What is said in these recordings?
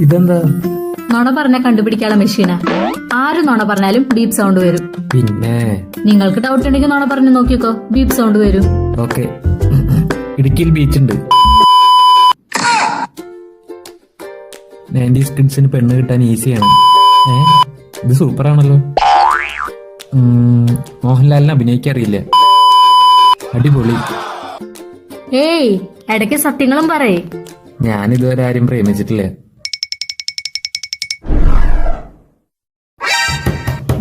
ഇതെന്താ? നുണ പറഞ്ഞ കണ്ടുപിടിക്കാനുള്ള മെഷീനാ. ആര് നുണ പറഞ്ഞാലും ബീപ് സൗണ്ട് വരും. പിന്നെ? നിങ്ങൾക്ക് ഡൗട്ട് ഉണ്ടെങ്കിൽ നുണ പറഞ്ഞു നോക്കിക്കോ ബീപ് സൗണ്ട് വരും. ഓക്കെ. ഇടുക്കിയിൽ ബീച്ച് ഉണ്ട്. നയന്റീസ് കിഡ്സിന് പെണ്ണ് കിട്ടാൻ ഈസിയാണ് ഏ? ഇത് സൂപ്പർ ആണല്ലോ. ഉം, മോഹൻലാലിനെ അഭിനയിക്കറിയില്ല അടിപൊളി. ഏയ് ഇടയ്ക്ക് സത്യങ്ങളും പറയേ. ഞാൻ ഇതുവരെ ആരും പ്രേമിച്ചിട്ടില്ല.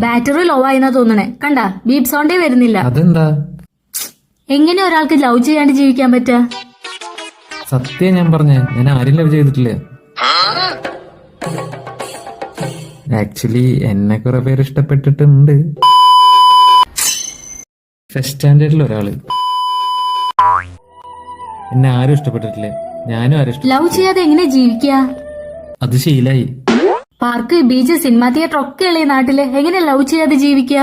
ബാറ്ററി ലോ ആയിന്നാ തോന്നണേ. കണ്ട? ബീപ് സൗണ്ടേ വരുന്നില്ല. അതെന്താ? എങ്ങനെ ഒരാൾക്ക് ലവ് ചെയ്യാണ്ട് ജീവിക്കാൻ പറ്റാ? സത്യം ഞാൻ പറഞ്ഞ ഞാൻ ആരും ലവ് ചെയ്തിട്ടില്ല. ആക്ച്വലി എന്നെ കുറെ പേര് ഇഷ്ടപ്പെട്ടിട്ടുണ്ട്. ഫസ്റ്റ് സ്റ്റാൻഡേർഡിൽ ഒരാൾ. എന്നെ ആരും ഇഷ്ടപ്പെട്ടിട്ടില്ല. ഞാനും ആരും ലവ് ചെയ്യാതെ എങ്ങനെ ജീവിക്കുക അത് ശീലായി. പാർക്ക് ബീച്ച് സിനിമ തിയേറ്റർ ഒക്കെ ഉള്ള നാട്ടിൽ? എങ്ങനെ ലവ് ചെയ്യാതെ ജീവിക്കുക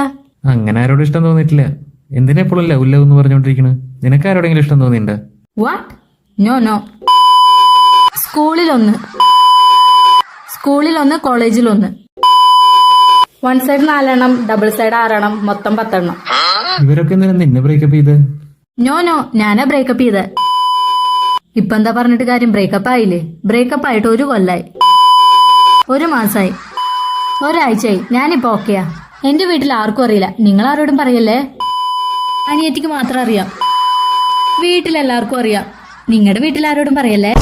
അങ്ങനെ ആരോടും ഇഷ്ടം തോന്നിയിട്ടില്ല. എന്തിനാ എപ്പോഴും ലവ് ലവ് എന്ന് പറഞ്ഞോണ്ടിരിക്കണ് നിനക്ക് ആരോടെങ്കിലും ഇഷ്ടം തോന്നിയിട്ടുണ്ടോ വാട്ട് നോ നോ സ്കൂളിലൊന്ന്. കോളേജിൽ ഒന്ന് വൺ സൈഡ് നാലെണ്ണം ഡബിൾ സൈഡ് ആറെണ്ണം മൊത്തം പത്തെണ്ണം. ഇവരൊക്കെ എന്തിനാ നിന്നെ ബ്രേക്കപ്പ് ചെയ്ത്? നോ നോ ഞാനാ ബ്രേക്കപ്പ് ചെയ്ത്. ഇപ്പൊ എന്താ പറഞ്ഞിട്ട് കാര്യം? ബ്രേക്കപ്പ് ആയില്ലേ? ബ്രേക്കപ്പ് ആയിട്ട് ഒരു കൊല്ലായി. ഒരു മാസമായി ഒരാഴ്ചയായി. ഞാനിപ്പോ ഓക്കെയാ. എന്റെ വീട്ടിൽ ആർക്കും അറിയില്ല. നിങ്ങൾ ആരോടും പറയല്ലേ? അനിയത്തിക്ക് മാത്രം അറിയാം. വീട്ടിലെല്ലാവർക്കും അറിയാം. നിങ്ങളുടെ വീട്ടിൽ ആരോടും പറയല്ലേ?